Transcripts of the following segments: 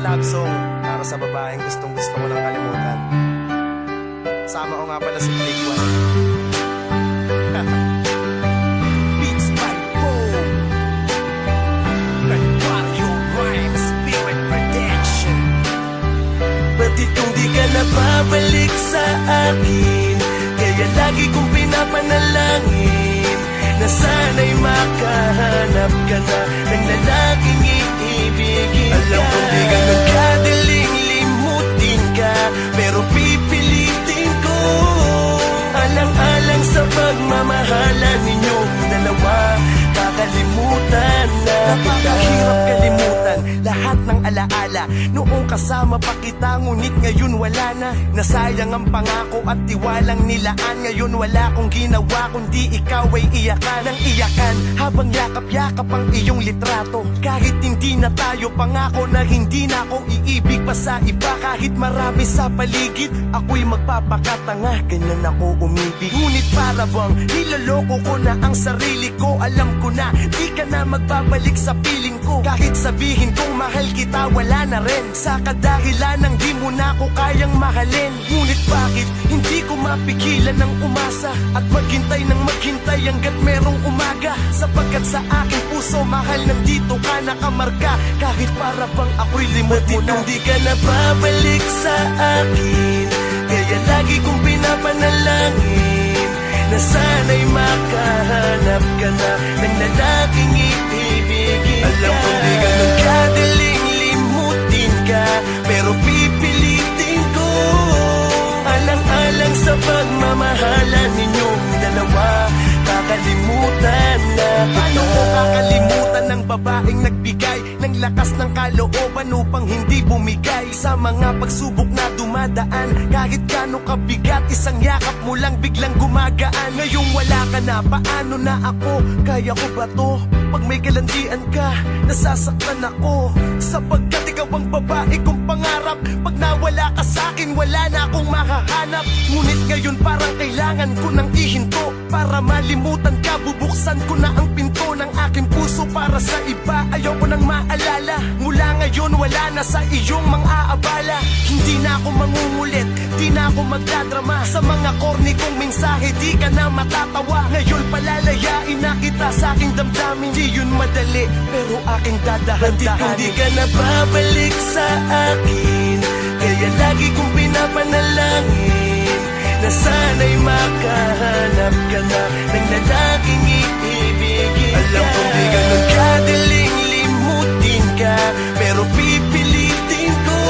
na love song para sa babaeng gustong gusto ko lang kalimutan. Sama ko nga pala si Blake One. Beats by Bo. Mario Rhyme Spirit Protection. Pati kung di ka napabalik sa akin Kaya lagi kong pinapanalangin Na sana'y makahanap ka na Ng lalaking iibigin ka. Alam kong di ganun kadaling limutin ka Pero pipilitin ko. Alang-alang sa pagmamahalan ninyong dalawa Kakalimutan na. Kita Hirap kalimutan lahat ng alaala. Noong kasama pa kita ngunit ngayon wala na. Nasayang ang pangako at tiwalang nilaan. Ngayon wala kong ginawa kundi ikaw ay iyakan. Ng iyakan Habang yakap-yakap ang iyong litrato. Kahit hindi na tayo pangako na hindi na ako iibig pa sa iba. Kahit marami sa paligid ako'y magpapakatanga Ganyan ako umibig. Ngunit para bang niloloko ko na ang sarili ko Alam ko na di ka na magbabalik sa piling ko. Kahit sabihin kong mahal kita wala na rin. Sa kadahilan ng di mo na ako kayang mahalin. Ngunit bakit hindi ko mapigilan ng umasa? At maghintay ng maghintay hanggat merong umaga. Sapagkat sa aking puso mahal nandito ka nakamarka. Kahit para bang ako'y limot mo na. Di ka na babalik sa akin. Kaya lagi kong pinapanalangin Na sana'y makahanap ka na. Ng lalaking iibigin ka Alam kong di ganun kadaling limutin ka Pero pipilitin ko Alang-alang sa pagmamahalan ninyong dalawa Kakalimutan na Paano ko kakalimutan ng babaeng nagbigay Ng lakas ng kalooban upang hindi bumigay Sa mga pagsubok na dumadaan Kahit gano'ng kabigat Isang yakap mo lang biglang gumagaan Ngayong wala ka na, paano na ako? Kaya ko ba to? Pag may kalandian ka, nasasaktan ako. Sapagkat ikaw ang babae kong pangarap. Pag nawala ka sa akin, wala na akong makahanap Ngunit ngayon parang kailangan ko nang ihinto. Para malimutan ka, bubuksan ko na ang pinto ng aking puso Para sa iba, ayaw ko nang maalala. Mula ngayon, wala na sa iyong mga abala Hindi na ako mangungulit, di na ako magdadrama. Sa mga corny kong mensahe, di ka na matatawa. Ngayon palalayain na kita sa aking damdamin. Di yun madali, pero aking dadahan-dahanin. Di ka na babalik sa akin. Kaya lagi kong pinapanalangin Na sana'y makahanap ka na. Ng lalaking Alam kong di ganun kadaling limutin ka Pero pipilitin ko.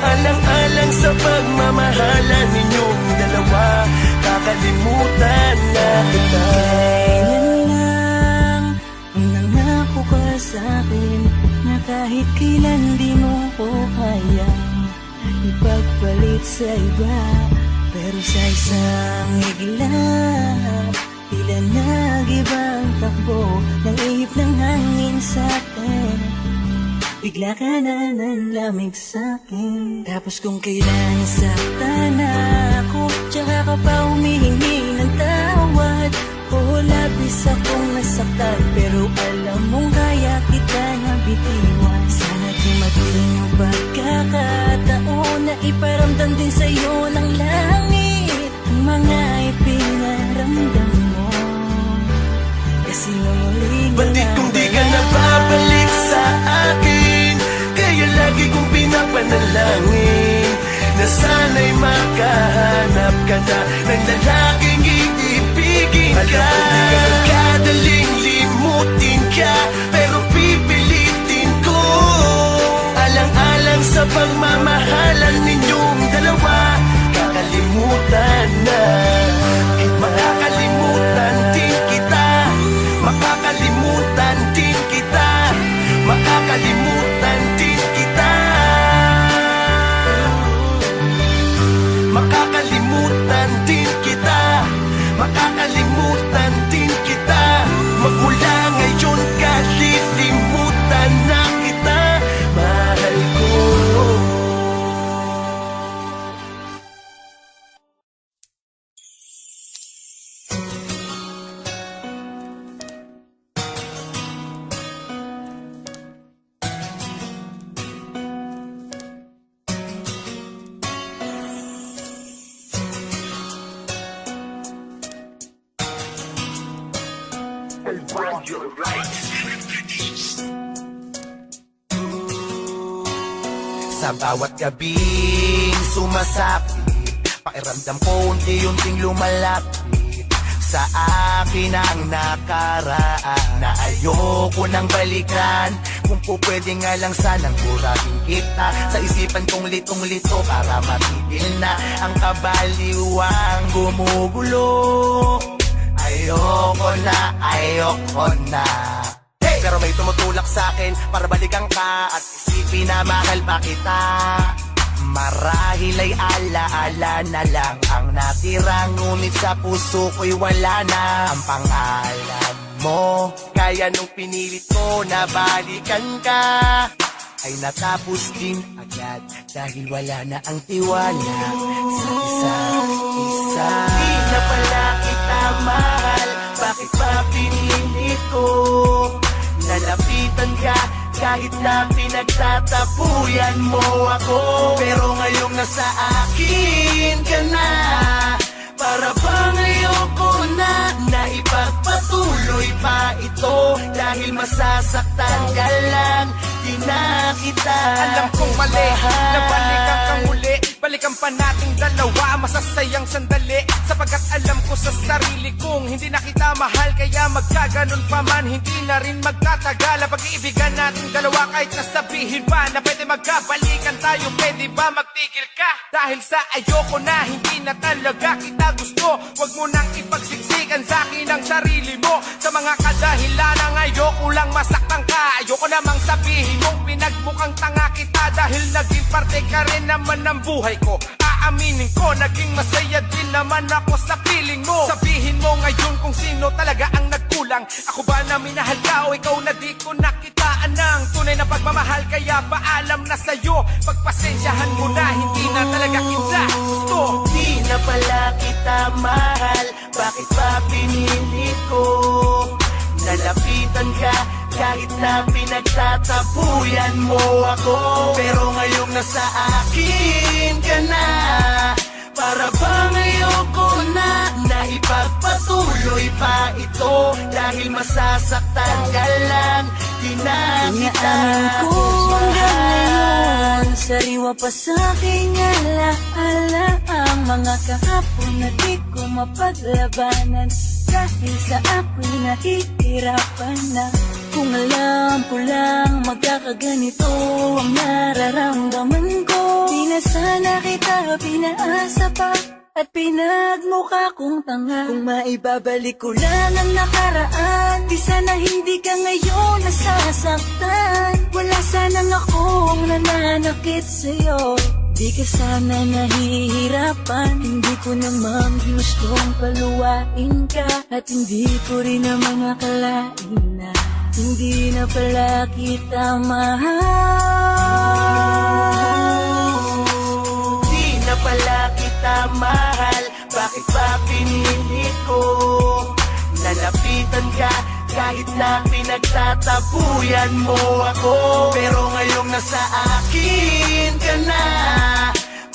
Alang-alang sa pagmamahalan ninyong dalawa Kakalimutan na kita. Kailan lang Nangako ka sa akin Na kahit kailan di mo ko kayang Ipagpalit sa iba Pero sa isang iglap Tila nag-ibang takbo Ng ihip ng hangin sa atin. Bigla ka na nanlamig sa'kin Tapos kung kailan saktan ako Tsaka ka pa humihingi ng tawad. O labis akong nasaktan Pero alam mong kaya kita na bitiwan. Sana dumating ang pagkakataon Na iparamdam din sa'yo ng langit. Ang mga ipinaramdam Na sana'y makahanap ka na Ng lalaking iibigin ka. Alam kong di ganun kadaling limutin ka Pero pipilitin ko. Alang-alang sa pagmamahalan ninyong dalawa Kakalimutan na. Makakalimutan din Sa bawat gabing sumasapit Pakiramdam ko unti-unting lumalapit Sa akin ang nakaraan. Na ayoko nang balikan. Kung po pwede nga lang sanang kurahin kita. Sa isipan kong litong-lito Para matigil na ang kabaliwang gumugulo. Ayoko na, ayoko na! Pero may tumutulak sa akin para balikan ka At isipin na mahal pa kita? Marahil ay alaala na lang ang natira Ngunit sa puso ko'y wala na. Ang pangalan mo Kaya nung pinilit ko na balikan ka ay natapos din agad Dahil wala na ang tiwala sa isa't isa. Di na pala kita mahal Bakit ba pinilit ko? Nalapitan ka kahit na pinagtatapuyan mo ako Pero ngayong nasa akin ka na. Para bang ayoko na Na ipagpatuloy pa ito. Dahil masasaktan ka lang Di na kita Alam kong mali mahal. na balikan ka muli Balikan pa nating dalawa Masasayang sandali. Sapagkat alam ko sa sarili kong Hindi na kita mahal Kaya magkaganon pa man Hindi na rin magtatagal pag-iibigan nating dalawa Kahit nasabihin pa Na pwede magkabalikan tayo Pwede ba magtigil ka? Dahil sa ayoko na Hindi na talaga kita gusto Huwag mo nang ipagsiksikan sa akin ang sarili mo. Sa mga kadahilan ang ayoko lang masaktan ka. Ayoko namang sabihin mong pinagmukhang tanga kita. Dahil naging parte ka rin naman ng buhay ko. Aaminin ko, naging masaya din naman ako sa piling mo. Sabihin mo ngayon kung sino talaga ang nagkulang. Ako ba na minahal ka o ikaw na di ko nakitaan ng tunay na pagmamahal Kaya paalam na sa'yo, pagpasensyahan mo na Hindi na talaga kita Di na pala kita mahal. Bakit ba pinilit ko? Nalapitan ka kahit na pinagtatapuyan mo ako. Pero ngayong nasa akin ka na Para bang ayoko na Na ipagpatuloy pa ito? Dahil masasaktan ka lang Di na kita Inaamin ko hanggang ngayon Sariwa pa sa aking alaala Ang mga kahapon na di ko mapaglabanan Dahil sa ako'y nahihirapan na Kung alam ko lang magkakaganito Ang nararamdaman ko. Di na sana kita pinaasa pa at pinagmukha kong tanga. Kung maibabalik ko lang ang nakaraan Di sana hindi ka ngayon nasasaktan. Wala sanang akong nananakit sa'yo Di ka sana nahihirapan. Hindi ko naman gustong paluwain ka. At hindi ko rin naman akalain na Hindi na pala kita mahal. Di na pala kita mahal. Bakit ba pinilit ko? Nalapitan ka kahit na pinagtatapuyan mo ako Pero ngayong nasa akin ka na.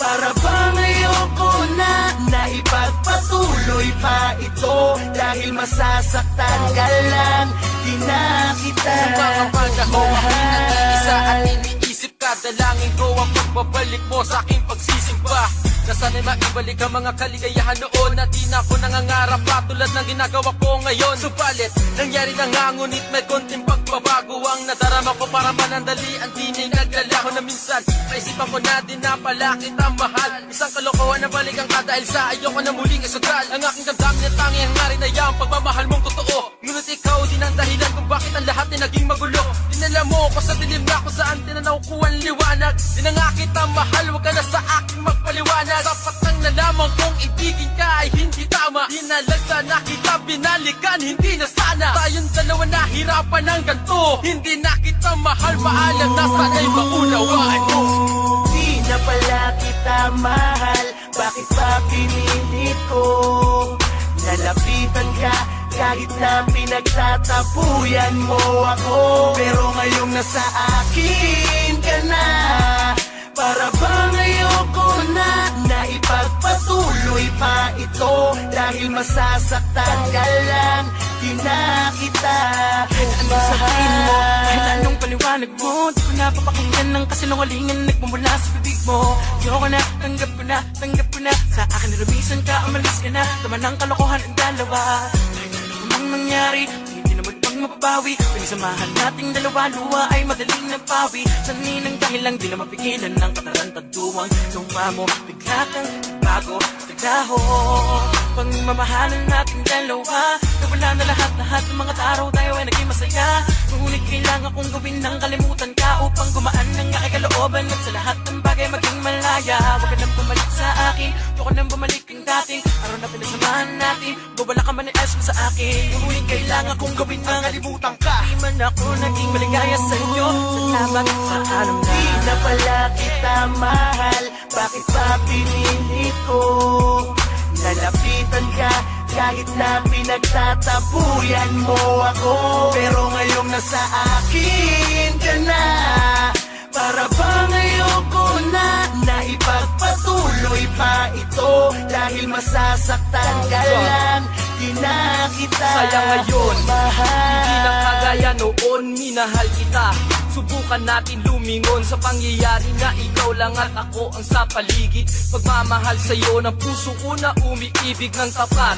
Para bang ayoko na Na ipagpatuloy pa ito. Dahil masasaktan ka lang Di na kita Mga panahon ako'y nag-iisa at iniisip ka Dalangin ko ang pagbabalik mo sa aking pagsisimba Na sana'y maibalik ang mga kaligayahan noon Na di na ako nangangarap pa tulad ng ginagawa ko ngayon. Subalit, nangyari na nga ngunit may konting pagbabago Ang nadarama ko para manandali Ang tinay naglalaho na minsan. Naisipan ko na din na pala kita mahal. Isang kalokohan na balikan ka dahil sa ayoko na muling isudal Ang aking damdamin at tanging hangarin na yan Pagmamahal mong totoo. Ngunit ikaw din ang dahilan kung bakit ang lahat ay naging magulo Dinala mo ko sa dilim na kung saan tinanaw ko ang liwanag. Di na nga kita mahal, huwag ka na sa aking magpaliwanag. Sapat nang nalaman kong ibigin ka ay hindi tama. Di na lang sana kita binalikan, hindi na sana. Tayong dalawa nahirapan ng ganito Hindi na kita mahal, paalam na sana'y maunawaan mo. Di na pala kita mahal Bakit ba pinilit ko? Nalapitan ka kahit na pinagtatapuyan mo ako Pero ngayong nasa akin ka na. Para bang ayoko na Na ipagpatuloy pa ito. Dahil masasaktan ka lang Di na kita Anong sabihin mo? Kahit anong paliwanag mo Di ko napapakinggan ng kasinungalingan Nagmumula sa bibig mo. Ayoko na, tanggap ko na, tanggap ko na. Sa akin nilubisan ka, umalis ka na. Tama ng kalokohan ang dalawa Mang nangyari. Hindi na magpang mababawi Pinagsamahan nating dalawa Luwa ay madaling nagpawi. Sa ninang dahilan Di na mapigilan ng katarantaduang Lupa mo, bigla kang bago Naglaho Pagmamahalan nating dalawa. Nawala na lahat-lahat ng mga araw Tayo ay naging masaya. Ngunit kailangan kong gawin ng kalimutan ka Upang gumaan ng aking kalooban At sa lahat ng bagay maging malaya. Huwag ka nang bumalik sa akin Huwag ka nang bumalik ang dating. Araw na pinagsamahan natin Bawala ka man ni Ash sa akin. Ngunit kailangan kong gawin ng Kalimutan ka. Di man ako naging maligaya sa inyo Salamat sa alam na. Di na pala kita mahal. Bakit pa pinili ko Lalapitan ka kahit na pinagtatapuyan mo ako. Pero ngayong nasa akin ka na Para bang ayoko na Na ipagpatuloy pa ito. Dahil masasaktan ka lang Di na kita Sayang ngayon, mahal Hindi na kagaya noon, minahal kita. Subukan natin lumingon sa pangyayari na ikaw lang at ako ang sa paligid. Pagmamahal sa'yo ng puso ko na umiibig ng tapat.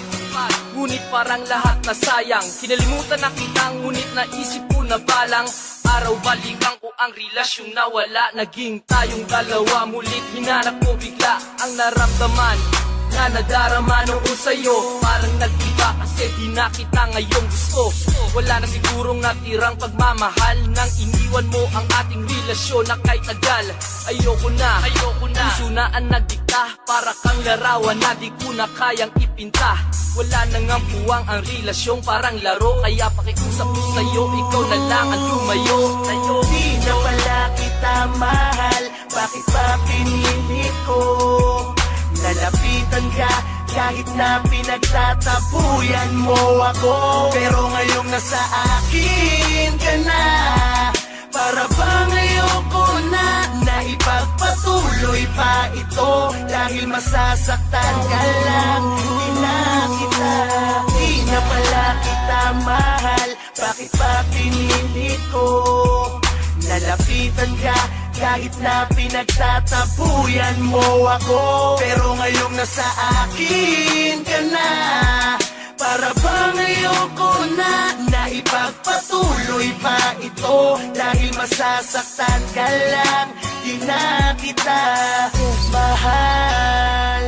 Ngunit parang lahat na sayang. Kinalimutan na kita ngunit naisip ko na balang. Araw balikan ko ang relasyong nawala Naging tayong dalawa. Mulit hinanap ko bigla ang naramdaman na nadarama noon sa'yo. Parang nag-iba kasi di na kita ngayong gusto. Wala na sigurong natirang pagmamahal Nang iniwan mo ang ating relasyon na kay tagal. Ayoko na, ayoko na. Puso na ang nagdikta. Para kang larawan na di ko na kayang ipinta. Wala nang ang puwang ang relasyong parang laro. Kaya pakiusap ko sa'yo, ikaw na lang ang lumayo Tayo, Di na pala kita mahal. Bakit pa pinili ko Lalapitan ka kahit na pinagtatapuyan mo ako. Pero ngayong nasa akin ka na Para bang ayoko na Na ipagpatuloy pa ito. Dahil masasaktan ka lang Di na kita Di na pala kita mahal. Bakit pa pinili ko? Lalapitan ka kahit na pinagtatapuyan mo ako Pero ngayong nasa akin ka na Para bang ayoko na Na ipagpatuloy pa ito. Dahil masasaktan ka lang Di na kita mahal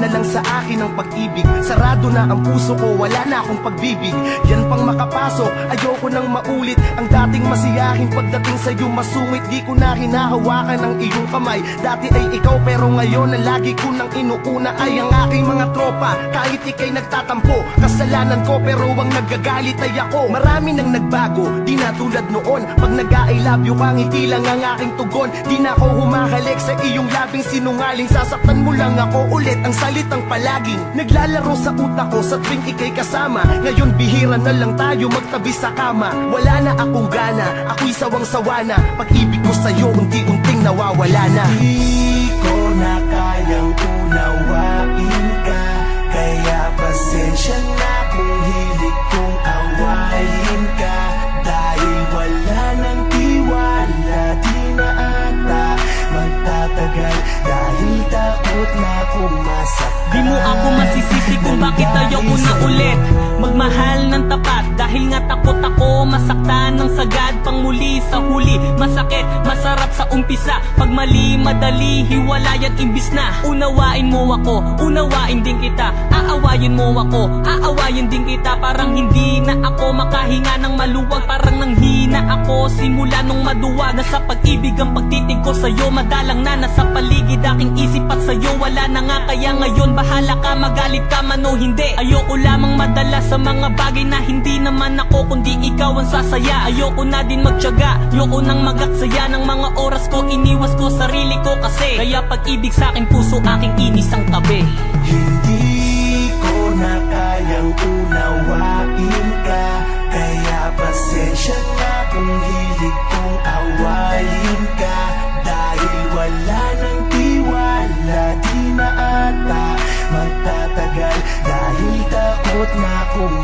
na lang sa akin ang pag-ibig. Sarado na ang puso ko, wala na akong pagbibig. Yan pang makapasok, ayoko nang maulit. Ang dating masiyahin pagdating sa'yo masungit. Di ko na hinahawakan ang iyong kamay. Dati ay ikaw pero ngayon na lagi ko nang inuuna Ay ang aking mga tropa, kahit ikay nagtatampo Kasalanan ko pero ang nagagalit ay ako. Marami nang nagbago, di na tulad noon. Pag nag-I love you ka, ngiti lang ang aking tugon. Di na ako humahalik sa iyong labing sinungaling. Sasaktan mo lang ako ulit ang salitang palaging Naglalaro sa utak ko sa tuwing ikay kasama. Ngayon bihira na lang tayo magtabi sa kama. Wala na akong gana, ako'y sawang-sawa na. Pag-ibig ko sa'yo unti-unting nawawala na. Di ko na kayang unawain ka Kaya pasensya na masaktan ng sagad. Pang muli sa huli Masakit, masarap sa umpisa. Pag mali, madali, hiwalayan imbis na. Unawain mo ako, unawain din kita. Aawayin mo ako, aawayin din kita. Parang hindi na ako makahinga ng maluwag. Parang nanghina ako simula nung maduwag. Nasa pag-ibig ang pagtitig ko sa'yo. Madalang na nasa paligid aking isip at sa'yo. Wala na nga kaya ngayon bahala ka. Magalit ka man o hindi. Ayoko lamang madala sa mga bagay na hindi naman ako Kundi ikaw ang sasaya. Ayoko na din magtyaga Ayoko nang magaksaya ng mga oras ko. Iniwas ko sarili ko kasi Kaya pag-ibig sa akin puso aking inis ang tabi. Hindi ko na kayang unawain ka Kaya pasensya na kung hilig kong awayin ka. Dahil wala nang tiwala Di na ata magtatagal Dahil takot na akong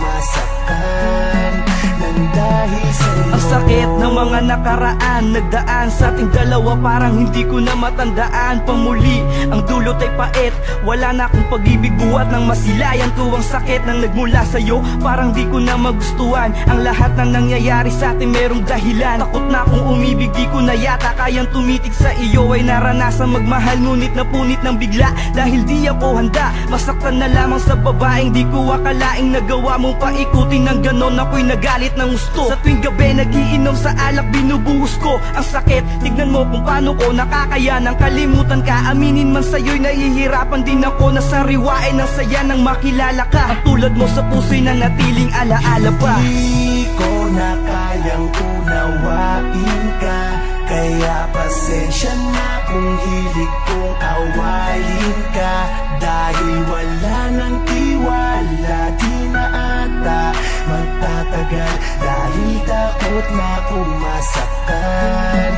masaktan Nang dahil sa'yo Ang sakit ng mga nakaraan Nagdaan sa ating dalawa Parang hindi ko na matandaan. Pamuli, ang dulot ay pait Wala na akong pag-ibig buhat ng masilayan ko. Ang sakit nang nagmula sa'yo Parang di ko na magustuhan. Ang lahat ng nangyayari sa atin merong dahilan. Takot na akong umibig Di ko na yata kayang tumitig sa iyo. Ay naranasan magmahal Ngunit napunit ng bigla. Dahil di ako handa Masaktan na lamang sa babaeng Di ko akalaing nagawa. Mong paikutin ng ganon Ako'y nagalit ng gusto. Sa tuwing gabi nagiinom sa alak Binubuhos ko ang sakit. Tignan mo kung paano ko nakakayanan Kalimutan ka Aminin man sa'yo'y nahihirapan din ako. Nasariwain ng saya nang makilala ka. Ang tulad mo sa puso'y nanatiling alaala pa. Di ko na kayang unawain ka. Kaya pasensya na kung hilig kong awayin ka. Dahil wala nang tiwala Di na ata magtatagal. Dahil takot na akong masaktan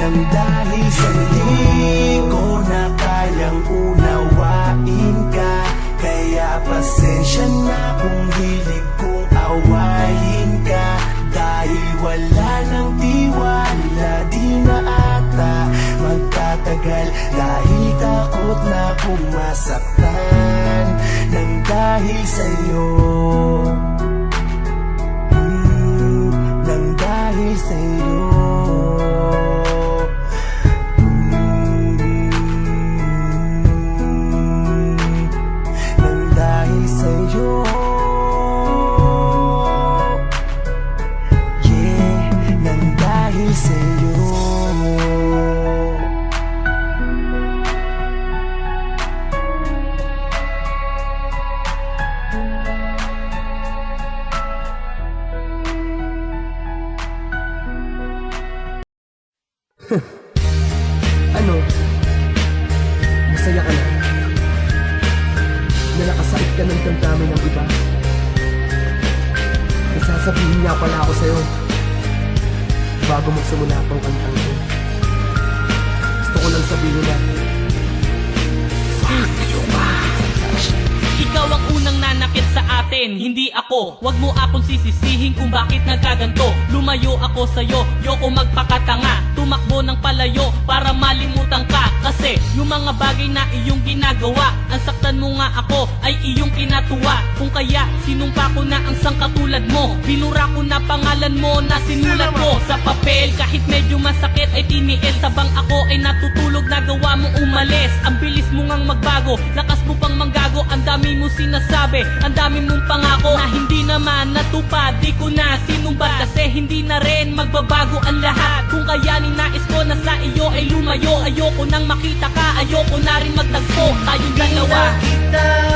Nang dahil sa hindi ko na kayang unawain ka Kaya pasensya na kung hilig kong awayin ka. Dahil wala nang tiwala Di na ata magtatagal. Dahil takot na akong masaktan Nang dahil sa'yo Hmm, dahil Na nakasakit ka ng damdamin ng iba? May sasabihin nga pala ako sa'yo bago magsimula pang kantang ko. Gusto ko lang sabihin na Ikaw ang unang nanakit sa atin, hindi ako. Huwag mo akong sisisihin kung bakit nagkaganto Lumayo ako sa'yo, yoko magpakatanga. Tumakbo ng palayo para malimutan ka. Kasi yung mga bagay na iyong ginagawa Ang saktan mo nga ako ay iyong kinatuwa. Kung kaya sinumpa ko na ang sangkatulad mo? Binura ko na pangalan mo na sinulat ko Sa papel kahit medyo masakit ay tiniis. Sabang ako ay natutulog nagawa mo umalis. Ang bilis mo ngang magbago, lakas dami mo sinasabi, ang dami mong pangako Na hindi naman natupad, di ko na sinumbat. Kasi hindi na rin magbabago ang lahat. Kung kaya ninais ko na sa iyo ay lumayo Ayoko nang makita ka, ayoko na rin magtagpo. Tayong dalawa. Wala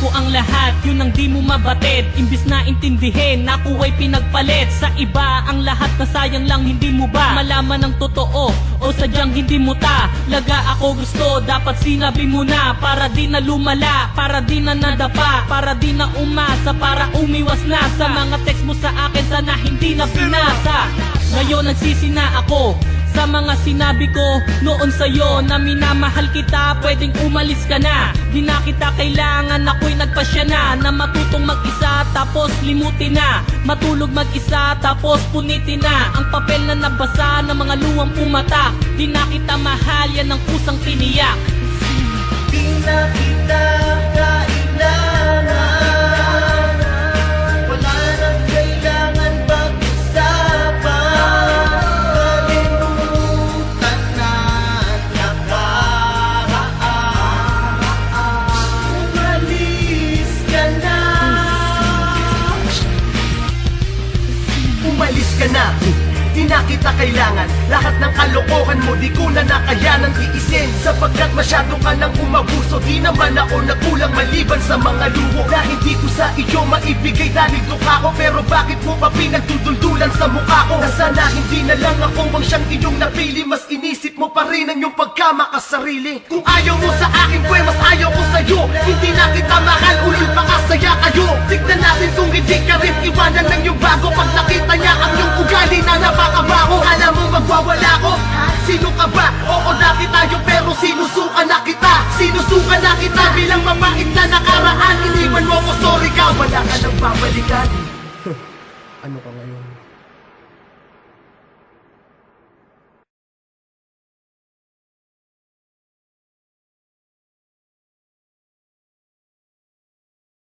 ko ang lahat, yun ang di mo mabatid. Imbis na intindihin, ako ay pinagpalit. Sa iba, ang lahat na sayang lang hindi mo ba Malaman ang totoo, o sadyang hindi mo ta Laga ako gusto, dapat sinabi mo na Para di na lumala, para di na nadapa Para di na umasa, para umiwas na Sa mga text mo sa akin, sana hindi na pinasa. Ngayon nagsisi na ako Sa mga sinabi ko noon sa'yo Na minamahal kita, pwedeng umalis ka na. Di na kita kailangan, ako'y nagpasya na Na matutong mag-isa, tapos limutin na. Matulog mag-isa, tapos punitin na. Ang papel na nabasa ng mga luwang pumata Di na kita mahal, yan ang kusang tiniyak. Di na kita kita kailangan Lahat ng kalokohan mo Di ko na nakayanan tiisin Sapagkat masyado ka nang umabuso Di naman ako nakulang maliban sa mga luho. Na hindi ko sa iyo maibigay Dahil dukha ko. Pero bakit mo pa pinagduduldulan sa mukha ko? Na sana hindi na lang ako ang siyang iyong napili. Mas inisip mo pa rin ang iyong pagkamakasarili Kung ayaw mo sa akin Pwe mas ayaw ko sa'yo. Hindi na kita mahal Ulil makasaya kayo. Tignan natin kung hindi ka rin iwanan ng iyong bago. Pag nakita niya ang iyong ugali na napakabaho Kala mo magwawala ko? Sino ka ba? Oo dati tayo pero sinusuka na kita Sinusuka na kita bilang mapait na nakaraan Iniwan mo ko sorry ka Wala ka nang babalikan?